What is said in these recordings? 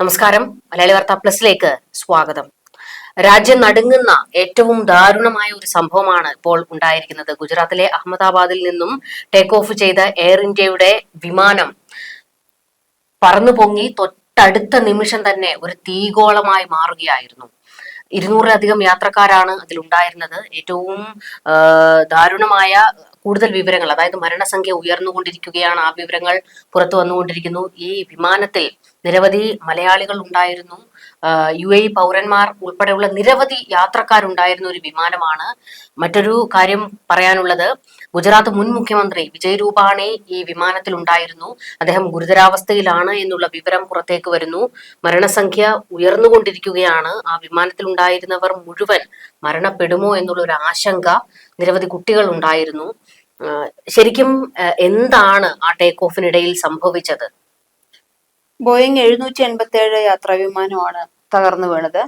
നമസ്കാരം. മലയാളി വാർത്ത പ്ലസിലേക്ക് സ്വാഗതം. രാജ്യം നടുങ്ങുന്ന ഏറ്റവും ദാരുണമായ ഒരു സംഭവമാണ് ഇപ്പോൾ ഉണ്ടായിരിക്കുന്നത്. ഗുജറാത്തിലെ അഹമ്മദാബാദിൽ നിന്നും ടേക്ക് ഓഫ് ചെയ്ത എയർ ഇന്ത്യയുടെ വിമാനം പറന്നു പൊങ്ങി തൊട്ടടുത്ത നിമിഷം തന്നെ ഒരു തീഗോളമായി മാറുകയായിരുന്നു. ഇരുന്നൂറിലധികം യാത്രക്കാരാണ് അതിലുണ്ടായിരുന്നത്. ഏറ്റവും ദാരുണമായ കൂടുതൽ വിവരങ്ങൾ അതായത് മരണസംഖ്യ ഉയർന്നുകൊണ്ടിരിക്കുകയാണ്. ആ വിവരങ്ങൾ പുറത്തു വന്നുകൊണ്ടിരിക്കുന്നു. ഈ വിമാനത്തിൽ നിരവധി മലയാളികൾ ഉണ്ടായിരുന്നു. യു എ പൗരന്മാർ ഉൾപ്പെടെയുള്ള നിരവധി യാത്രക്കാരുണ്ടായിരുന്ന ഒരു വിമാനമാണ് മറ്റൊരു കാര്യം പറയാനുള്ളത്. ഗുജറാത്ത് മുൻ മുഖ്യമന്ത്രി വിജയ് രൂപാണി ഈ വിമാനത്തിൽ ഉണ്ടായിരുന്നു അദ്ദേഹം ഗുരുതരാവസ്ഥയിലാണ് എന്നുള്ള വിവരം പുറത്തേക്ക് വരുന്നു. മരണസംഖ്യ ഉയർന്നുകൊണ്ടിരിക്കുകയാണ്. ആ വിമാനത്തിൽ ഉണ്ടായിരുന്നവർ മുഴുവൻ മരണപ്പെടുമോ എന്നുള്ള ഒരു ആശങ്ക നിരവധി കുട്ടികൾ ഉണ്ടായിരുന്നു ശരിക്കും എന്താണ് ആ ടേക്ക് ഓഫിനിടയിൽ സംഭവിച്ചത്? ബോയിങ് എഴുന്നൂറ്റി എൺപത്തി ഏഴ് യാത്രാ വിമാനമാണ് തകർന്നു വീണത്.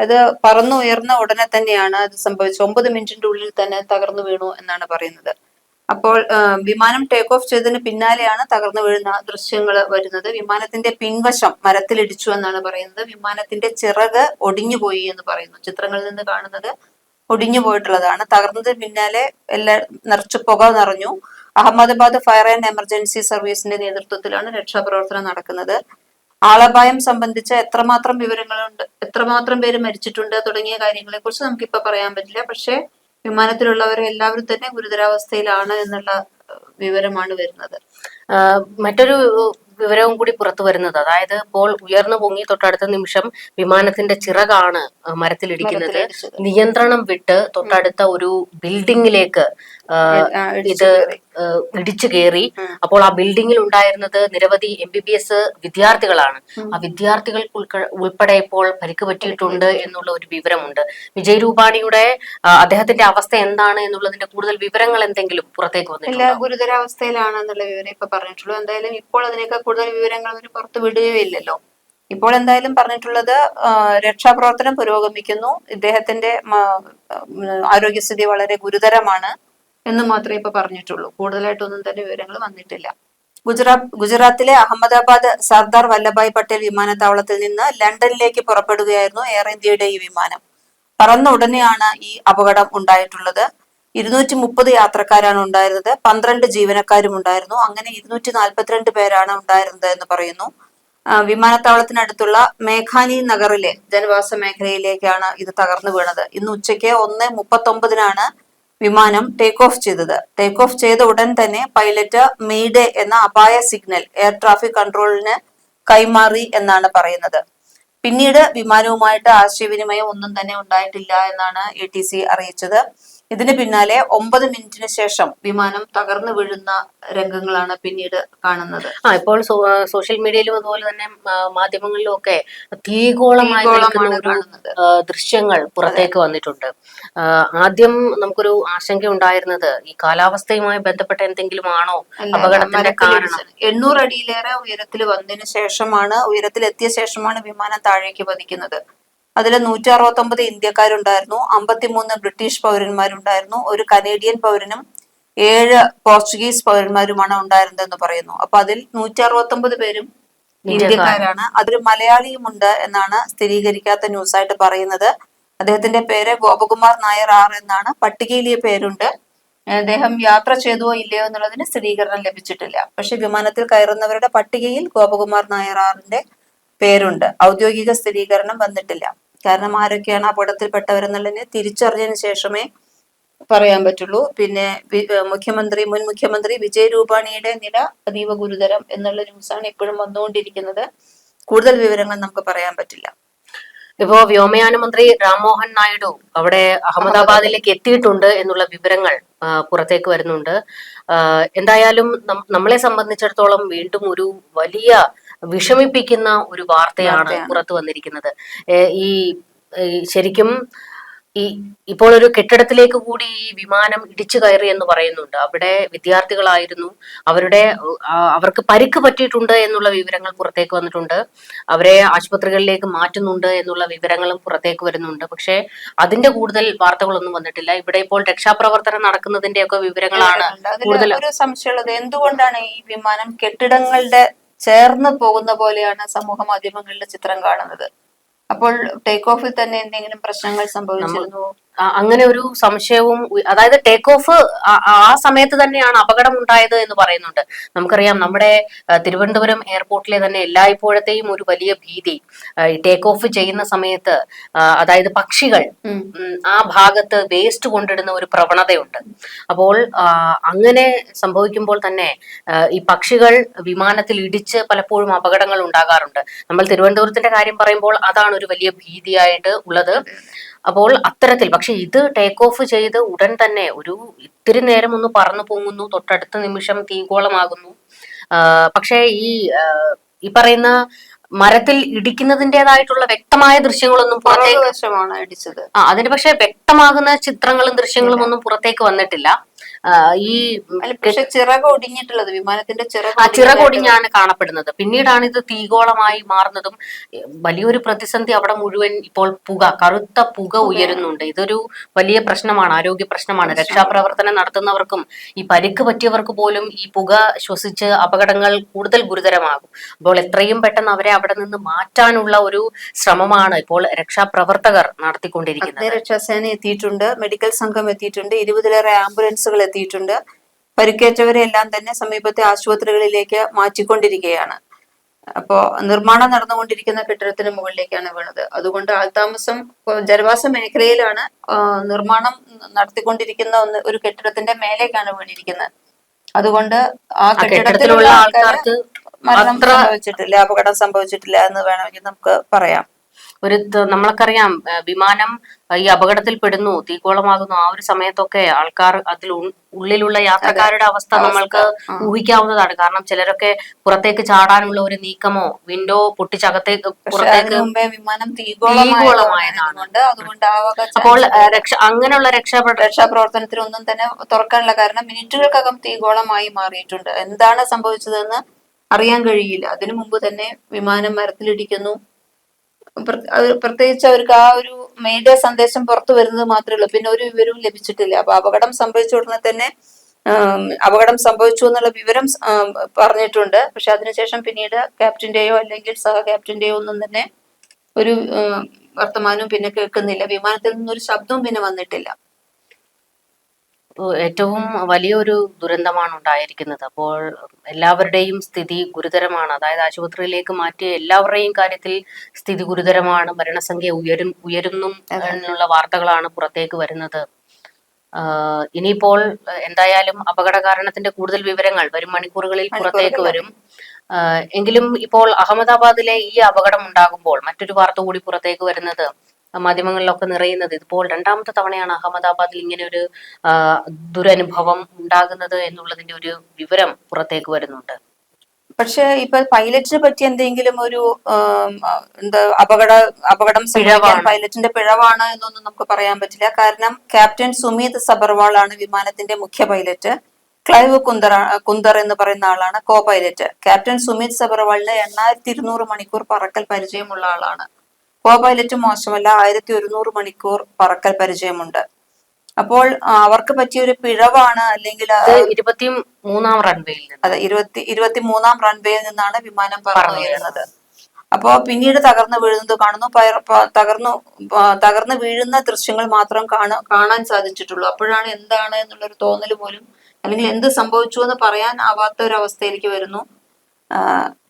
അത് പറന്നു ഉയർന്ന ഉടനെ തന്നെയാണ് അത് സംഭവിച്ചത്. ഒമ്പത് മിനിറ്റിന്റെ ഉള്ളിൽ തന്നെ തകർന്നു വീണു എന്നാണ് പറയുന്നത്. അപ്പോൾ വിമാനം ടേക്ക് ഓഫ് ചെയ്തതിന് പിന്നാലെയാണ് തകർന്നു വീഴുന്ന ദൃശ്യങ്ങൾ വരുന്നത്. വിമാനത്തിന്റെ പിൻവശം മരത്തിലിടിച്ചു എന്നാണ് പറയുന്നത്. വിമാനത്തിന്റെ ചിറക് ഒടിഞ്ഞുപോയി എന്ന് പറയുന്നു. ചിത്രങ്ങളിൽ നിന്ന് കാണുന്നത് ഒടിഞ്ഞു പോയിട്ടുള്ളതാണ് തകർന്നതിന് പിന്നാലെ എല്ലാ നിറച്ചു പുക നിറഞ്ഞു. അഹമ്മദാബാദ് ഫയർ ആൻഡ് എമർജൻസി സർവീസിന്റെ നേതൃത്വത്തിലാണ് രക്ഷാപ്രവർത്തനം നടക്കുന്നത്. ആളപായം സംബന്ധിച്ച എത്രമാത്രം വിവരങ്ങളുണ്ട് എത്രമാത്രം പേര് മരിച്ചിട്ടുണ്ട് തുടങ്ങിയ കാര്യങ്ങളെ കുറിച്ച് നമുക്കിപ്പോ പറയാൻ പറ്റില്ല. പക്ഷേ വിമാനത്തിലുള്ളവരെ എല്ലാവരും തന്നെ ഗുരുതരാവസ്ഥയിലാണ് എന്നുള്ള വിവരമാണ് വരുന്നത്. മറ്റൊരു വിവരവും കൂടി പുറത്തു വരുന്നത്. അതായത് ഇപ്പോൾ ഉയർന്നു പൊങ്ങി തൊട്ടടുത്ത നിമിഷം വിമാനത്തിന്റെ ചിറകാണ് മരത്തിലിടിക്കുന്നത് നിയന്ത്രണം വിട്ട് തൊട്ടടുത്ത ഒരു ബിൽഡിങ്ങിലേക്ക് ഇത് ഇടിച്ചു കയറി. അപ്പോൾ ആ ബിൽഡിംഗിൽ ഉണ്ടായിരുന്നത് നിരവധി എം ബി ബി എസ് വിദ്യാർത്ഥികളാണ്. ആ വിദ്യാർത്ഥികൾക്ക് ഉൾപ്പെടെ ഇപ്പോൾ പരിക്ക് പറ്റിയിട്ടുണ്ട് എന്നുള്ള ഒരു വിവരമുണ്ട്. വിജയ് രൂപാണിയുടെ അദ്ദേഹത്തിന്റെ അവസ്ഥ എന്താണ് എന്നുള്ളതിന്റെ കൂടുതൽ വിവരങ്ങൾ എന്തെങ്കിലും പുറത്തേക്ക് എല്ലാ ഗുരുതരാവസ്ഥയിലാണെന്നുള്ള ഗുരുതരാവസ്ഥയിലാണ് എന്നുള്ള വിവരം ഇപ്പൊ പറഞ്ഞിട്ടുള്ളൂ. എന്തായാലും ഇപ്പോൾ അതിനേക്കാൾ കൂടുതൽ വിവരങ്ങൾ അവർ പുറത്തു വിടുകയില്ലല്ലോ. ഇപ്പോൾ എന്തായാലും പറഞ്ഞിട്ടുള്ളത് രക്ഷാപ്രവർത്തനം പുരോഗമിക്കുന്നു. ഇദ്ദേഹത്തിന്റെ ആരോഗ്യസ്ഥിതി വളരെ ഗുരുതരമാണ്. എന്ന് മാത്രമേ ഇപ്പൊ പറഞ്ഞിട്ടുള്ളൂ. കൂടുതലായിട്ടൊന്നും തന്നെ വിവരങ്ങൾ വന്നിട്ടില്ല. ഗുജറാത്ത് ഗുജറാത്തിലെ അഹമ്മദാബാദ് സർദാർ വല്ലഭായ് പട്ടേൽ വിമാനത്താവളത്തിൽ നിന്ന് ലണ്ടനിലേക്ക് പുറപ്പെടുകയായിരുന്നു എയർ ഇന്ത്യയുടെ ഈ വിമാനം. പറന്ന ഉടനെയാണ് ഈ അപകടം ഉണ്ടായിട്ടുള്ളത്. ഇരുന്നൂറ്റി മുപ്പത് യാത്രക്കാരാണ് ഉണ്ടായിരുന്നത്. പന്ത്രണ്ട് ജീവനക്കാരും ഉണ്ടായിരുന്നു. അങ്ങനെ ഇരുന്നൂറ്റി നാൽപ്പത്തിരണ്ട് പേരാണ് ഉണ്ടായിരുന്നത് എന്ന് പറയുന്നു. വിമാനത്താവളത്തിനടുത്തുള്ള മേഘാനി നഗറിലെ ജനവാസ മേഖലയിലേക്കാണ് ഇത് തകർന്നു വീണത്. ഇന്ന് ഉച്ചയ്ക്ക് ഒന്ന് മുപ്പത്തൊമ്പതിനാണ് വിമാനം ടേക്ക് ഓഫ് ചെയ്തത്. ടേക്ക് ഓഫ് ചെയ്ത ഉടൻ തന്നെ പൈലറ്റ് മെയ്ഡേ എന്ന അപായ സിഗ്നൽ എയർ ട്രാഫിക് കൺട്രോളിന് കൈമാറി എന്നാണ് പറയുന്നത്. പിന്നീട് വിമാനവുമായിട്ട് ആശയവിനിമയം ഒന്നും തന്നെ ഉണ്ടായിട്ടില്ല എന്നാണ് എ ടി സി അറിയിച്ചത്. ഇതിന് പിന്നാലെ ഒമ്പത് മിനിറ്റിന് ശേഷം വിമാനം തകർന്നു വീഴുന്ന രംഗങ്ങളാണ് പിന്നീട് കാണുന്നത്. ആ ഇപ്പോൾ സോഷ്യൽ മീഡിയയിലും അതുപോലെ തന്നെ മാധ്യമങ്ങളിലും ഒക്കെ തീകോളമായി ദൃശ്യങ്ങൾ പുറത്തേക്ക് വന്നിട്ടുണ്ട്. ആദ്യം നമുക്കൊരു ആശങ്ക ഉണ്ടായിരുന്നത് ഈ കാലാവസ്ഥയുമായി ബന്ധപ്പെട്ട എന്തെങ്കിലും ആണോ അപകടത്തിന്റെ കാരണം? എണ്ണൂറ് അടിയിലേറെ ഉയരത്തിൽ വന്നതിന് ശേഷമാണ് ഉയരത്തിലെത്തിയ ശേഷമാണ് വിമാനം താഴേക്ക് പതിക്കുന്നത്. അതിൽ നൂറ്റി അറുപത്തൊമ്പത് ഇന്ത്യക്കാരുണ്ടായിരുന്നു അമ്പത്തിമൂന്ന് ബ്രിട്ടീഷ് പൗരന്മാരുണ്ടായിരുന്നു ഒരു കനേഡിയൻ പൗരനും ഏഴ് പോർച്ചുഗീസ് പൗരന്മാരുമാണ് ഉണ്ടായിരുന്നതെന്ന് പറയുന്നു. അപ്പൊ അതിൽ നൂറ്റി അറുപത്തൊമ്പത് പേരും ഇന്ത്യക്കാരാണ്. അതിൽ മലയാളിയുമുണ്ട് എന്നാണ് സ്ഥിരീകരിക്കാത്ത ന്യൂസായിട്ട് പറയുന്നത്. അദ്ദേഹത്തിന്റെ പേര് ഗോപകുമാർ നായർ ആർ എന്നാണ്. പട്ടികയിലെ പേരുണ്ട്. അദ്ദേഹം യാത്ര ചെയ്തുവോ ഇല്ലയോ എന്നുള്ളതിന് സ്ഥിരീകരണം ലഭിച്ചിട്ടില്ല. പക്ഷെ വിമാനത്തിൽ കയറുന്നവരുടെ പട്ടികയിൽ ഗോപകുമാർ നായർ ആറിന്റെ പേരുണ്ട്. ഔദ്യോഗിക സ്ഥിരീകരണം വന്നിട്ടില്ല. കാരണം ആരൊക്കെയാണ് അപകടത്തിൽപ്പെട്ടവരെന്നുള്ളതിനെ തിരിച്ചറിഞ്ഞതിന് ശേഷമേ പറയാൻ പറ്റുള്ളൂ. പിന്നെ മുഖ്യമന്ത്രി മുൻ മുഖ്യമന്ത്രി വിജയ് രൂപാണിയുടെ നില അതീവ ഗുരുതരം എന്നുള്ള ന്യൂസാണ് ഇപ്പോഴും വന്നുകൊണ്ടിരിക്കുന്നത്. കൂടുതൽ വിവരങ്ങൾ നമുക്ക് പറയാൻ പറ്റില്ല. ഇപ്പോ വ്യോമയാന മന്ത്രി രാംമോഹൻ നായിഡു അവിടെ അഹമ്മദാബാദിലേക്ക് എത്തിയിട്ടുണ്ട് എന്നുള്ള വിവരങ്ങൾ പുറത്തേക്ക് വരുന്നുണ്ട്. എന്തായാലും നമ്മളെ സംബന്ധിച്ചിടത്തോളം വീണ്ടും ഒരു വലിയ വിഷമിപ്പിക്കുന്ന ഒരു വാർത്തയാണ്. പുറത്തു വന്നിരിക്കുന്നത്. ഈ ഈ ശരിക്കും ഈ ഇപ്പോൾ ഒരു കെട്ടിടത്തിലേക്ക് കൂടി ഈ വിമാനം ഇടിച്ചു കയറി എന്ന് പറയുന്നുണ്ട്. അവിടെ വിദ്യാർത്ഥികളായിരുന്നു. അവരുടെ അവർക്ക് പരിക്ക് പറ്റിയിട്ടുണ്ട് എന്നുള്ള വിവരങ്ങൾ പുറത്തേക്ക് വന്നിട്ടുണ്ട്. അവരെ ആശുപത്രികളിലേക്ക് മാറ്റുന്നുണ്ട് എന്നുള്ള വിവരങ്ങളും പുറത്തേക്ക് വരുന്നുണ്ട്. പക്ഷേ അതിന്റെ കൂടുതൽ വാർത്തകളൊന്നും വന്നിട്ടില്ല. ഇവിടെ ഇപ്പോൾ രക്ഷാപ്രവർത്തനം നടക്കുന്നതിന്റെ ഒക്കെ വിവരങ്ങളാണ് കൂടുതൽ ഒരു സംശയമുള്ളത്. എന്തുകൊണ്ടാണ് ഈ വിമാനം കെട്ടിടങ്ങളുടെ ചേർന്ന് പോകുന്ന പോലെയാണ് സമൂഹ മാധ്യമങ്ങളിലെ ചിത്രം കാണുന്നത്. അപ്പോൾ ടേക്ക് ഓഫിൽ തന്നെ എന്തെങ്കിലും പ്രശ്നങ്ങൾ സംഭവിച്ചിരുന്നു അങ്ങനെ ഒരു സംശയവും അതായത് ടേക്ക് ഓഫ് ആ സമയത്ത് തന്നെയാണ് അപകടം ഉണ്ടായത് എന്ന് പറയുന്നുണ്ട്. നമുക്കറിയാം നമ്മുടെ തിരുവനന്തപുരം എയർപോർട്ടിലെ തന്നെ എല്ലായ്പ്പോഴത്തെയും ഒരു വലിയ ഭീതി ടേക്ക് ഓഫ് ചെയ്യുന്ന സമയത്ത് അതായത് പക്ഷികൾ ആ ഭാഗത്ത് വേസ്റ്റ് കൊണ്ടിടുന്ന ഒരു പ്രവണതയുണ്ട്. അപ്പോൾ അങ്ങനെ സംഭവിക്കുമ്പോൾ തന്നെ ഈ പക്ഷികൾ വിമാനത്തിൽ ഇടിച്ച് പലപ്പോഴും അപകടങ്ങൾ ഉണ്ടാകാറുണ്ട്. നമ്മൾ തിരുവനന്തപുരത്തിന്റെ കാര്യം പറയുമ്പോൾ അതാണ് ഒരു വലിയ ഭീതിയായിട്ട് ഉള്ളത്. അപ്പോൾ അത്തരത്തിൽ പക്ഷെ ഇത് ടേക്ക് ഓഫ് ചെയ്ത് ഉടൻ തന്നെ ഒരു ഇത്തിരി നേരം ഒന്ന് പറന്നു പോകുന്നു തൊട്ടടുത്ത നിമിഷം തീകോളമാകുന്നു. പക്ഷേ ഈ ഈ പറയുന്ന മരത്തിൽ ഇടിക്കുന്നതിന്റെതായിട്ടുള്ള വ്യക്തമായ ദൃശ്യങ്ങളൊന്നും പുറത്തേക്ക് ആ അതിന് പക്ഷെ വ്യക്തമാകുന്ന ചിത്രങ്ങളും ദൃശ്യങ്ങളും ഒന്നും പുറത്തേക്ക് വന്നിട്ടില്ല. ഈ പക്ഷെ ചിറക് ഒടിഞ്ഞിട്ടുള്ളത് വിമാനത്തിന്റെ ചിറക് ആ ഒടിഞ്ഞതായിട്ട് ചിറകൊടിഞ്ഞാണ് കാണപ്പെടുന്നത്. പിന്നീടാണ് ഇത് തീഗോളമായി മാറുന്നതും വലിയൊരു പ്രതിസന്ധി അവിടെ മുഴുവൻ ഇപ്പോൾ പുക കറുത്ത പുക ഉയരുന്നുണ്ട്. ഇതൊരു വലിയ പ്രശ്നമാണ് ആരോഗ്യ പ്രശ്നമാണ്. രക്ഷാപ്രവർത്തനം നടത്തുന്നവർക്കും ഈ പരിക്ക് പറ്റിയവർക്ക് പോലും ഈ പുക ശ്വസിച്ച് അപകടങ്ങൾ കൂടുതൽ ഗുരുതരമാകും. അപ്പോൾ എത്രയും പെട്ടെന്ന് അവരെ അവിടെ നിന്ന് മാറ്റാനുള്ള ഒരു ശ്രമമാണ് ഇപ്പോൾ രക്ഷാപ്രവർത്തകർ നടത്തിക്കൊണ്ടിരിക്കുന്നത്. രക്ഷാസേന എത്തിയിട്ടുണ്ട് മെഡിക്കൽ സംഘം എത്തിയിട്ടുണ്ട്. ഇരുപതിലേറെ ആംബുലൻസുകൾ എത്തിയിട്ടുണ്ട് പരിക്കേറ്റവരെ എല്ലാം തന്നെ സമീപത്തെ ആശുപത്രികളിലേക്ക് മാറ്റിക്കൊണ്ടിരിക്കുകയാണ്. അപ്പോ നിർമ്മാണം നടന്നുകൊണ്ടിരിക്കുന്ന കെട്ടിടത്തിന് മുകളിലേക്കാണ് വീണത്. അതുകൊണ്ട് ആൾതാമസം ജനവാസ മേഖലയിലാണ് നിർമ്മാണം നടത്തിക്കൊണ്ടിരിക്കുന്ന ഒന്ന് ഒരു കെട്ടിടത്തിന്റെ മേലേക്കാണ് വീണിരിക്കുന്നത്. അതുകൊണ്ട് ആ കെട്ടിടത്തിലുള്ള ആൾക്കാർക്ക് മരണം സംഭവിച്ചിട്ടില്ല അപകടം സംഭവിച്ചിട്ടില്ല എന്ന് വേണമെങ്കിൽ നമുക്ക് പറയാം. ഒരു നമ്മൾക്കറിയാം വിമാനം ഈ അപകടത്തിൽപ്പെടുന്നു തീക്കോളമാകുന്നു ആ ഒരു സമയത്തൊക്കെ ആൾക്കാർ അതിൽ ഉള്ളിലുള്ള യാത്രക്കാരുടെ അവസ്ഥ നമ്മൾക്ക്. ഊഹിക്കാവുന്നതാണ്. കാരണം ചിലരൊക്കെ പുറത്തേക്ക് ചാടാനുള്ള ഒരു നീക്കമോ വിൻഡോ പൊട്ടിച്ചകത്തേക്ക് പുറത്തേക്ക് വിമാനം വക അപ്പോൾ രക്ഷ അങ്ങനെയുള്ള രക്ഷാപ്ര രക്ഷാപ്രവർത്തനത്തിനൊന്നും തന്നെ തുറക്കാനുള്ള കാരണം മിനിറ്റുകൾക്കകം തീകോളമായി മാറിയിട്ടുണ്ട്. എന്താണ് സംഭവിച്ചതെന്ന് അറിയാൻ കഴിയില്ല. അതിനു മുമ്പ് തന്നെ വിമാനം മരത്തിലിടിക്കുന്നു. പ്രത്യേകിച്ച് അവർക്ക് ആ ഒരു മീഡിയ സന്ദേശം പുറത്തു വരുന്നത് മാത്രമേ ഉള്ളൂ. പിന്നെ ഒരു വിവരവും ലഭിച്ചിട്ടില്ല. അപ്പൊ അപകടം സംഭവിച്ച ഉടനെ തന്നെ അപകടം സംഭവിച്ചു എന്നുള്ള വിവരം പറഞ്ഞിട്ടുണ്ട്. പക്ഷെ അതിനുശേഷം പിന്നീട് ക്യാപ്റ്റന്റെയോ അല്ലെങ്കിൽ സഹ ക്യാപ്റ്റന്റെയോ ഒന്നും തന്നെ ഒരു വർത്തമാനവും പിന്നെ കേൾക്കുന്നില്ല. വിമാനത്തിൽ നിന്നൊരു ശബ്ദവും പിന്നെ വന്നിട്ടില്ല. ഏറ്റവും വലിയൊരു ദുരന്തമാണ് ഉണ്ടായിരിക്കുന്നത് അപ്പോൾ എല്ലാവരുടെയും സ്ഥിതി ഗുരുതരമാണ്. അതായത് ആശുപത്രിയിലേക്ക് മാറ്റിയ എല്ലാവരുടെയും കാര്യത്തിൽ സ്ഥിതി ഗുരുതരമാണ്. മരണസംഖ്യ ഉയരും ഉയരുന്നു എന്നുള്ള വാർത്തകളാണ് പുറത്തേക്ക് വരുന്നത്. ഇനിയിപ്പോൾ എന്തായാലും അപകട കാരണത്തിന്റെ കൂടുതൽ വിവരങ്ങൾ വരും മണിക്കൂറുകളിൽ പുറത്തേക്ക് വരും. എങ്കിലും ഇപ്പോൾ അഹമ്മദാബാദിലെ ഈ അപകടം ഉണ്ടാകുമ്പോൾ മറ്റൊരു വാർത്ത കൂടി പുറത്തേക്ക് വരുന്നത് മാധ്യമങ്ങളിലൊക്കെ നിറയുന്നത്. ഇതിപ്പോൾ രണ്ടാമത്തെ തവണയാണ് അഹമ്മദാബാദിൽ ഇങ്ങനെ ഒരു ദുരനുഭവം ഉണ്ടാകുന്നത് എന്നുള്ളതിന്റെ ഒരു വിവരം പുറത്തേക്ക് വരുന്നുണ്ട്. പക്ഷെ ഇപ്പൊ പൈലറ്റിനെ പറ്റി എന്തെങ്കിലും ഒരു എന്താ അപകട അപകടം സംഭവിക്കാൻ. പൈലറ്റിന്റെ പിഴവാണ് എന്നൊന്നും നമുക്ക് പറയാൻ പറ്റില്ല. കാരണം ക്യാപ്റ്റൻ സുമീത് സബർവാൾ ആണ് വിമാനത്തിന്റെ മുഖ്യ പൈലറ്റ്. ക്ലൈവ് കുന്ദർ കുന്ദർ എന്ന് പറയുന്ന ആളാണ് കോ പൈലറ്റ് ക്യാപ്റ്റൻ സുമീത് സബർവാളിന് എണ്ണായിരത്തി ഇരുന്നൂറ് മണിക്കൂർ പറക്കൽ പരിചയമുള്ള ആളാണ്. കോ പൈലറ്റ് മോശമല്ല. ആയിരത്തി ഒരുന്നൂറ് മണിക്കൂർ പറക്കൽ പരിചയമുണ്ട്. അപ്പോൾ അവർക്ക് പറ്റിയ ഒരു പിഴവാണ് അല്ലെങ്കിൽ ഇരുപത്തി മൂന്നാം റൺവേയിൽ അതെ ഇരുപത്തി ഇരുപത്തി മൂന്നാം റൺവേയിൽ നിന്നാണ് വിമാനം പറന്നു വീഴുന്നത് അപ്പോ പിന്നീട് തകർന്നു വീഴുന്നത് കാണുന്നു. പയർ- തകർന്നു തകർന്നു വീഴുന്ന ദൃശ്യങ്ങൾ മാത്രം കാണ കാണാൻ സാധിച്ചിട്ടുള്ളൂ. അപ്പോഴാണ് എന്താണ് എന്നുള്ളൊരു തോന്നൽ പോലും അല്ലെങ്കിൽ എന്ത് സംഭവിച്ചു എന്ന് പറയാൻ ആവാത്ത ഒരു അവസ്ഥയിലേക്ക് വരുന്നു.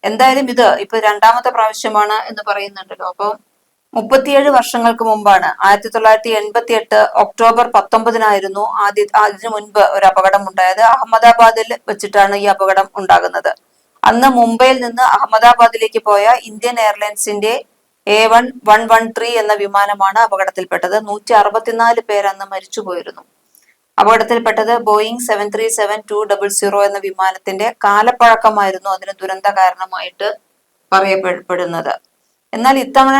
എന്തായാലും ഇത് ഇപ്പൊ രണ്ടാമത്തെ പ്രാവശ്യമാണ് എന്ന് പറയുന്നുണ്ടല്ലോ. അപ്പൊ മുപ്പത്തിയേഴ് വർഷങ്ങൾക്ക് മുമ്പാണ്. ആയിരത്തി തൊള്ളായിരത്തി എൺപത്തി എട്ട് ഒക്ടോബർ പത്തൊമ്പതിനായിരുന്നു ആദ്യ അതിനു മുൻപ് ഒരു അപകടം ഉണ്ടായത്. അഹമ്മദാബാദിൽ വെച്ചിട്ടാണ് ഈ അപകടം ഉണ്ടാകുന്നത്. അന്ന് മുംബൈയിൽ നിന്ന് അഹമ്മദാബാദിലേക്ക് പോയ Indian എയർലൈൻസിന്റെ A one one one three എന്ന വിമാനമാണ് അപകടത്തിൽപ്പെട്ടത്. നൂറ്റി അറുപത്തിനാല് പേർ അന്ന് മരിച്ചുപോയിരുന്നു. അപകടത്തിൽപ്പെട്ടത് Boeing seven three seven two double zero എന്ന വിമാനത്തിന്റെ കാലപ്പഴക്കമായിരുന്നു അതിന് ദുരന്ത കാരണമായിട്ട് പറയപ്പെടുന്നത് എന്നാൽ ഇത്തവണ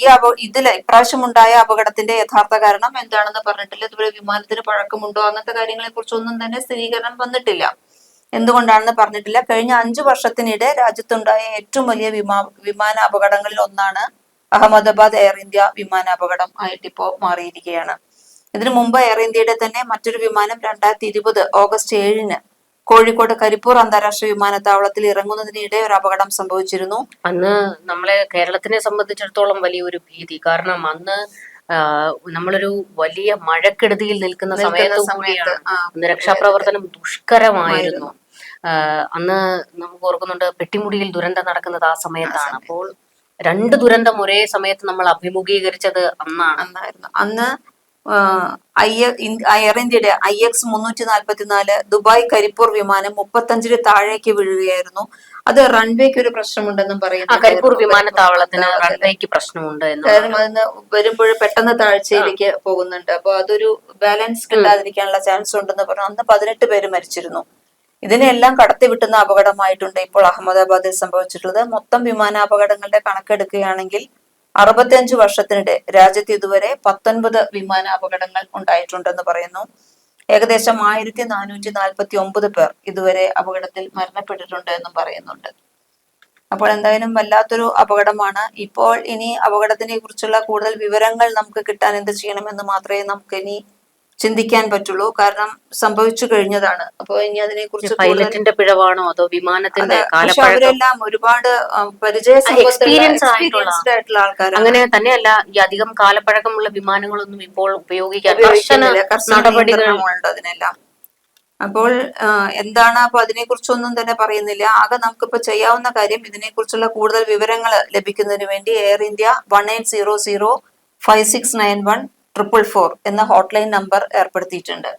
ഈ അപ ഇതിൽ ഇപ്രാവശ്യം ഉണ്ടായ അപകടത്തിന്റെ യഥാർത്ഥ കാരണം എന്താണെന്ന് പറഞ്ഞിട്ടില്ല. ഇതുപോലെ വിമാനത്തിന് പഴക്കമുണ്ടോ? അങ്ങനത്തെ കാര്യങ്ങളെ കുറിച്ചൊന്നും തന്നെ സ്ഥിരീകരണം വന്നിട്ടില്ല. എന്തുകൊണ്ടാണെന്ന് പറഞ്ഞിട്ടില്ല. കഴിഞ്ഞ അഞ്ചു വർഷത്തിനിടെ രാജ്യത്തുണ്ടായ ഏറ്റവും വലിയ വിമാ വിമാന അപകടങ്ങളിൽ ഒന്നാണ് അഹമ്മദാബാദ് എയർ ഇന്ത്യ വിമാന അപകടം ആയിട്ടിപ്പോ മാറിയിരിക്കുകയാണ്. ഇതിനു മുമ്പ് എയർ ഇന്ത്യയുടെ തന്നെ മറ്റൊരു വിമാനം രണ്ടായിരത്തി ഇരുപത് ഓഗസ്റ്റ് ഏഴിന് കോഴിക്കോട് കരിപ്പൂർ അന്താരാഷ്ട്ര വിമാനത്താവളത്തിൽ ഇറങ്ങുന്നതിനിടെ ഒരു അപകടം സംഭവിച്ചിരുന്നു. അന്ന് നമ്മളെ കേരളത്തിനെ സംബന്ധിച്ചിടത്തോളം വലിയൊരു ഭീതി. കാരണം അന്ന് നമ്മളൊരു വലിയ മഴക്കെടുതിയിൽ നിൽക്കുന്ന സമയത്ത് കൂടിയാണ് രക്ഷാപ്രവർത്തനം ദുഷ്കരമായിരുന്നു. അന്ന് നമുക്ക് ഓർക്കുന്നുണ്ട് പെട്ടിമുടിയിൽ ദുരന്തം നടക്കുന്നത് ആ സമയത്താണ്. അപ്പോൾ രണ്ട് ദുരന്തം ഒരേ സമയത്ത് നമ്മൾ അഭിമുഖീകരിച്ചത് അന്നാണ്. അന്ന് ഐ എയർ ഇന്ത്യയുടെ ഐ എക്സ് മുന്നൂറ്റി നാല്പത്തിനാല് ദുബായ് കരിപ്പൂർ വിമാനം മുപ്പത്തഞ്ചിന് താഴേക്ക് വീഴുകയായിരുന്നു. അത് റൺവേക്ക് ഒരു പ്രശ്നമുണ്ടെന്നും പറയുന്നു കരിപ്പൂർ വിമാനത്താവളത്തിന് റൺവേക്ക് പ്രശ്നമുണ്ട് കാരണം അതിന് വരുമ്പോൾ പെട്ടെന്ന് താഴ്ചയിലേക്ക് പോകുന്നുണ്ട്. അപ്പൊ അതൊരു ബാലൻസ് കിട്ടാതിരിക്കാനുള്ള ചാൻസ് ഉണ്ടെന്ന് പറഞ്ഞു. അന്ന് പതിനെട്ട് പേര് മരിച്ചിരുന്നു. ഇതിനെല്ലാം കടത്തിവിട്ടുന്ന അപകടമായിട്ടുണ്ട് ഇപ്പോൾ അഹമ്മദാബാദിൽ സംഭവിച്ചിട്ടുള്ളത്. മൊത്തം വിമാനാപകടങ്ങളുടെ കണക്കെടുക്കുകയാണെങ്കിൽ അറുപത്തിയഞ്ച് വർഷത്തിനിടെ രാജ്യത്ത് ഇതുവരെ പത്തൊൻപത് വിമാനാപകടങ്ങൾ ഉണ്ടായിട്ടുണ്ടെന്ന് പറയുന്നു. ഏകദേശം ആയിരത്തി നാനൂറ്റി നാൽപ്പത്തി ഒമ്പത് പേർ ഇതുവരെ അപകടത്തിൽ മരണപ്പെട്ടിട്ടുണ്ട് എന്നും പറയുന്നുണ്ട്. അപ്പോൾ എന്തായാലും വല്ലാത്തൊരു അപകടമാണ്. ഇപ്പോൾ ഇനി അപകടത്തിനെ കുറിച്ചുള്ള കൂടുതൽ വിവരങ്ങൾ നമുക്ക് കിട്ടാൻ എന്ത് ചെയ്യണമെന്ന് മാത്രമേ നമുക്ക് ഇനി ചിന്തിക്കാൻ പറ്റുള്ളൂ. കാരണം സംഭവിച്ചു കഴിഞ്ഞതാണ്. അപ്പൊ ഇനി അതിനെ കുറിച്ച് പൈലറ്റിന്റെ പിഴവാണോ? അതോ വിമാനത്തിന്റെ പക്ഷെ അവരെല്ലാം ഒരുപാട് എക്സ്പീരിയൻസ് ആയിട്ടുള്ള ആൾക്കാർ അങ്ങനെ തന്നെയല്ല ഈ അധികം കാലപ്പഴക്കമുള്ള വിമാനങ്ങളൊന്നും ഇപ്പോൾ ഉപയോഗിക്കാൻ അതിനെല്ലാം. അപ്പോൾ എന്താണ് അപ്പൊ അതിനെ കുറിച്ചൊന്നും തന്നെ പറയുന്നില്ല. ആകെ നമുക്കിപ്പോ ചെയ്യാവുന്ന കാര്യം ഇതിനെക്കുറിച്ചുള്ള കൂടുതൽ വിവരങ്ങൾ ലഭിക്കുന്നതിന് വേണ്ടി Air India one eight zero zero five six nine one triple four എന്ന ഹോട്ട്ലൈൻ നമ്പർ ഏർപ്പെടുത്തിയിട്ടുണ്ട്.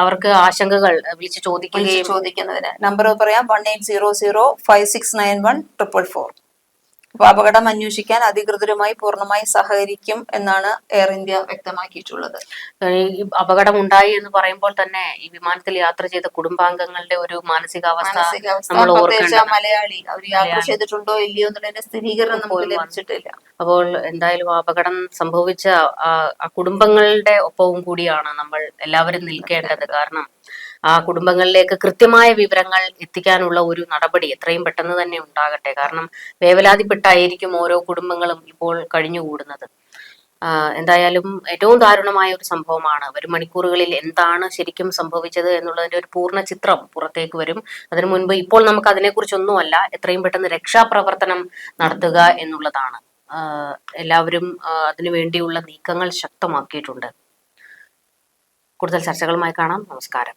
അവർക്ക് ആശങ്കകൾ വിളിച്ച് ചോദിക്കുകയും ചോദിക്കുന്നതിന്. നമ്പർ പറയാം one eight zero zero five six nine one triple four അപ്പൊ അപകടം അന്വേഷിക്കാൻ അധികൃതരുമായി പൂർണമായി സഹകരിക്കും എന്നാണ് എയർ ഇന്ത്യ വ്യക്തമാക്കിയിട്ടുള്ളത്. ഈ അപകടം ഉണ്ടായി എന്ന് പറയുമ്പോൾ തന്നെ ഈ വിമാനത്തിൽ യാത്ര ചെയ്ത കുടുംബാംഗങ്ങളുടെ ഒരു മാനസികാവസ്ഥ നമ്മൾ മലയാളി അവർ യാത്ര ചെയ്തിട്ടുണ്ടോ ഇല്ലയോ എന്നുള്ളതിന്റെ സ്ഥിരീകരണം നമുക്ക് പോലും ലഭിച്ചിട്ടില്ല. അപ്പോൾ എന്തായാലും അപകടം സംഭവിച്ച ആ കുടുംബങ്ങളുടെ ഒപ്പവും കൂടിയാണ് നമ്മൾ എല്ലാവരും നിൽക്കേണ്ടത്. കാരണം ആ കുടുംബങ്ങളിലേക്ക് കൃത്യമായ വിവരങ്ങൾ എത്തിക്കാനുള്ള ഒരു നടപടി എത്രയും പെട്ടെന്ന് തന്നെ ഉണ്ടാകട്ടെ. കാരണം വേവലാതിപ്പെട്ടായിരിക്കും ഓരോ കുടുംബങ്ങളും ഇപ്പോൾ കഴിഞ്ഞുകൂടുന്നത്. എന്തായാലും ഏറ്റവും ദാരുണമായ ഒരു സംഭവമാണ് വരും മണിക്കൂറുകളിൽ എന്താണ് ശരിക്കും സംഭവിച്ചത് എന്നുള്ളതിന്റെ ഒരു പൂർണ ചിത്രം പുറത്തേക്ക് വരും. അതിനു മുൻപ് ഇപ്പോൾ നമുക്ക് അതിനെക്കുറിച്ചൊന്നുമല്ല എത്രയും പെട്ടെന്ന് രക്ഷാപ്രവർത്തനം നടത്തുക എന്നുള്ളതാണ്. എല്ലാവരും അതിനു വേണ്ടിയുള്ള നീക്കങ്ങൾ ശക്തമാക്കിയിട്ടുണ്ട്. കൂടുതൽ ചർച്ചകളുമായി കാണാം. നമസ്കാരം.